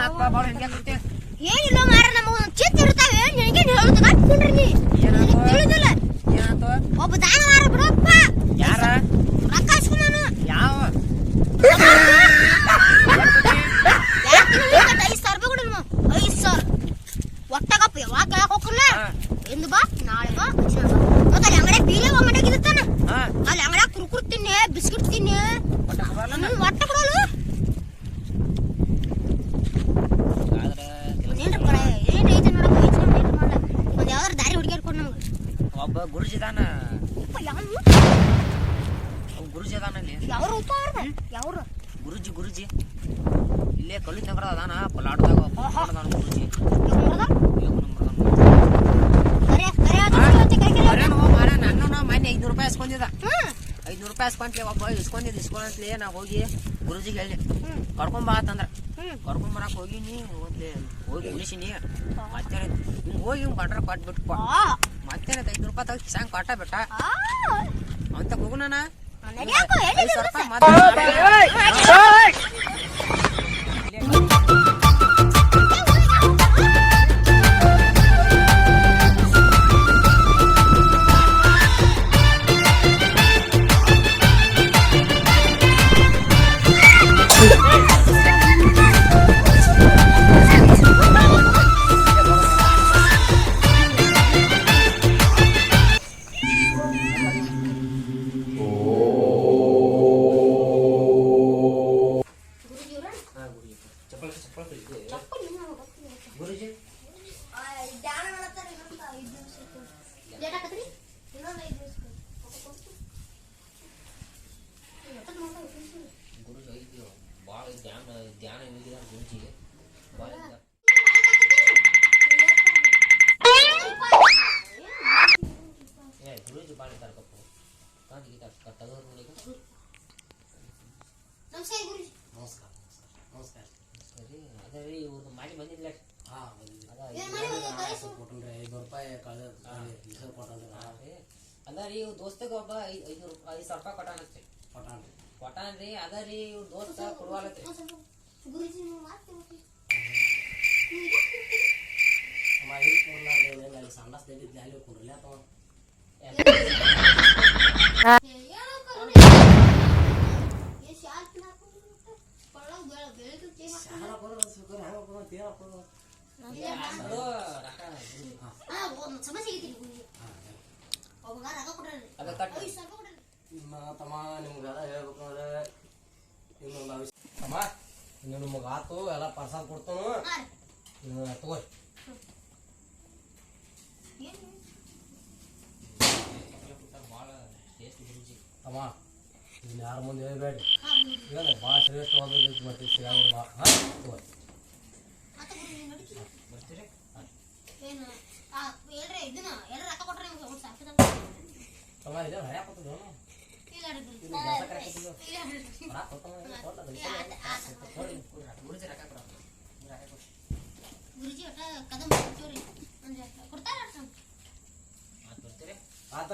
ಏನಾತ್ಪ ಬಾಳ ಹಿಂಗೆ ಕೂತಿ? ಏನಿಲ್ಲ ಮಾರ ನಮಗ ಒಂದ್ ಚಿತ್ ಇರ್ತಾವೆ ನಿನಗೆ ಕಟ್ಕೊಂಡ್ರಿ ನೀ ತಿಳಿದಿಲ್ಲ. ಒಬ್ಬ ದಾನವಾರ ಬಿಡಪ್ಪ ಯಾರ? ಯಾವ? ಐದು ಸಾವಿರ ರೂಪಾಯಿ ಐದು ಸಾವಿರ. ಒಟ್ಟಾಗಪ್ಪ ಯಾವಾಗ ಕೇಳಕ್ ಎಂದು ಬಾ ನಾಳೆ ಬಾ ಮತ್ತೆ ಅಲ್ಲಿ ಅಂಗಡಿ ಅಲ್ಲಿ ಅಂಗಡಿ ಕುರ್ಕುರ್ ತಿನ್ನಿ ಬಿಸ್ಕಿಟ್ ತಿನ್ನಿ. ಒಟ್ಟ ಒಬ್ಬ ಗುರುಜಿ ಅದಾನ ಅಪ್ಪ ಯಾವ್ನು ಗುರುಜಿ ಅದಾನ ಅಲ್ಲಿ ಯಾವ್ರು ಯಾವ್ರು ಗುರುಜಿ ಗುರುಜಿ. ಇಲ್ಲೇ ಕಲ್ಲು ನಗರ ಅದಾನ ಪಲಾಡ್ದಾಗ ಗುರುಜಿ. ನನ್ನ ಮೊನ್ನೆ ಐದ್ನೂರು ರೂಪಾಯಿ ಇಸ್ಕೊಂಡಿದ್ದ. ಐದ್ನೂರು ರೂಪಾಯಿ ಇಸ್ಕೊಂತ್ಲೆ ಒಬ್ಬ ಇಸ್ಕೊಂಡಿದ್ದು ಇಸ್ಕೊಂತಲೇ ನಾ ಹೋಗಿ ಗುರುಜಿಗೆ ಹೇಳಿ ಕರ್ಕೊಂಬಾ ಅಂತಂದ್ರ. ಹ್ಮ್. ಕರ್ಕೊಂಬರಕ್ ಹೋಗಿ ನೀ ಹೋಗಿ ಉಳಿಸಿನಿ ಮತ್ತೆ ಹಿಂಗ್ ಹೋಗಿ ಹಿಂಗ್ ಬಟ್ರ ಕೊಟ್ಬಿಟ್ಟು ಮತ್ತೇನ ಐದ್ನೂರು ರೂಪಾಯಿ ತೆಗ್ದು ಕಿಸಂಗ್ ಕೊಟ್ಟ ಬಿಟ್ಟ ಅಂತ ಹೋಗುಣ ಭಾಳ ಇದ್ದಾರೆ ಕಪ್ಪು ಕಾಂತಿ ಗೀತ ಅದ ರೀ ಇವ್ ದೋಸ್ತಗ ಒಬ್ಬ ಐ- ಐದ್ನೂರು ಐದು ಸಾವಿರ ರೂಪಾಯಿ ಕೊಟ್ಟಾನತ್ರಿ ಕೊಟ್ಟನ್ರಿ ಕೊಟ್ಟಾನ್ರಿ ಅದ ರೀ ಇವ್ರ ದೋಸ್ತ ಕೊಡುವಾಲತ್ರಿ ಒಂದ್ ಸ್ವಲ್ಪ. ಗುರುಜಿ ನೀವು ಮಾಡ್ತೀವಿ ಅಮ್ಮ ಇಲ್ಲಿ ಕೊಡಲಾರ್ದೆ ಅಲ್ಲಿ ಸಂಡಾಸ್ ತೆಗಿದ್ದೆ ಅಲ್ಲಿ ಕೊಡ್ರಲ್ಲ ಅಥವಾ ಶಾಣ ಕೊಡೋದು ಸುಖ ಹೆಂಗ ಕೊಡೋದು ತೀರ ಕೊಡೋದು ನಿಮ್ಮ ತಮ್ಮ ನಿಮ್ಗೆಲ್ಲ ಹೇಳ್ಬೇಕು ಅಂದ್ರೆ ಇನ್ನೊಂದು ಅವಿಷ ತಮ್ಮ ನಿಮಗೆ ಆತು ಎಲ್ಲ ಪ್ರಸಾದ ಕೊಡ್ತಾನು ತಗೋ ತಮ್ಮ ಯಾರ ಮುಂದೆ ಹೇಳ್ಬೇಡಿ ಭಾಳ ಶ್ರೇಷ್ಠವಾದ ಮತ್ತೆ ಸಿಗಾಗಿಲ್ಲ ಹಾಂ ನಡೀತೀರಿ? ಬರ್ತೀರಿ ಏನು? ಆ ಎಲ್ರ ಇದನ್ನ ಎಲ್ರ ಕೊಟ್ರೆ ನಿಮ್ಗೆ ಒಟ್ಟು ಸಾಕಿದ ತಮ್ಮ ಗುರುಜಿ ಕದಂ ಕೊಡ್ತೀವ್ರಿ ಅಂದ್ರೆ ಆತ